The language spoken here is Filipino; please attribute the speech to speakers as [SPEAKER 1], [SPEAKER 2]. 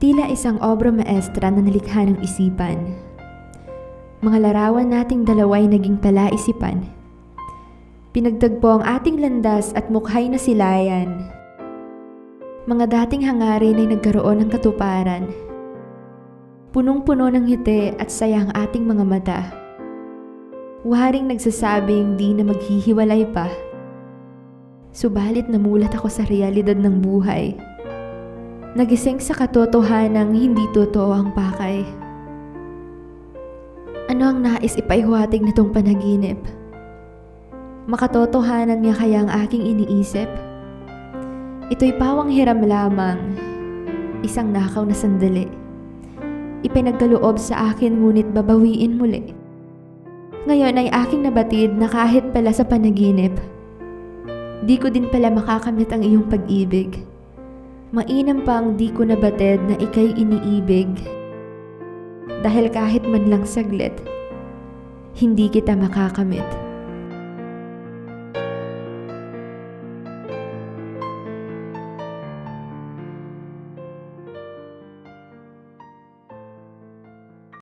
[SPEAKER 1] Tila isang obra maestra na nalikha ng isipan. Mga larawan nating dalaway naging palaisipan. Pinagtagpo ang ating landas at mukhay na silayan. Mga dating hangarin ay nagkaroon ng katuparan. Punong-puno ng ngiti at saya ang ating mga mata. Waring nagsasabing di na maghihiwalay pa. Subalit namulat ako sa realidad ng buhay. Nagising sa katotohanang hindi totoo ang pakay. Ano ang nais ipaihuwatig nitong panaginip? Makatotohanan nga kaya ang aking iniisip? Ito'y pawang hiram lamang, isang nakaw na sandali. Ipinagkaloob sa akin ngunit babawiin muli. Ngayon ay aking nabatid na kahit pala sa panaginip, di ko din pala makakamit ang iyong pag-ibig. Mainam pang di ko nabatid na ikay iniibig. Dahil kahit man lang saglit, hindi kita makakamit.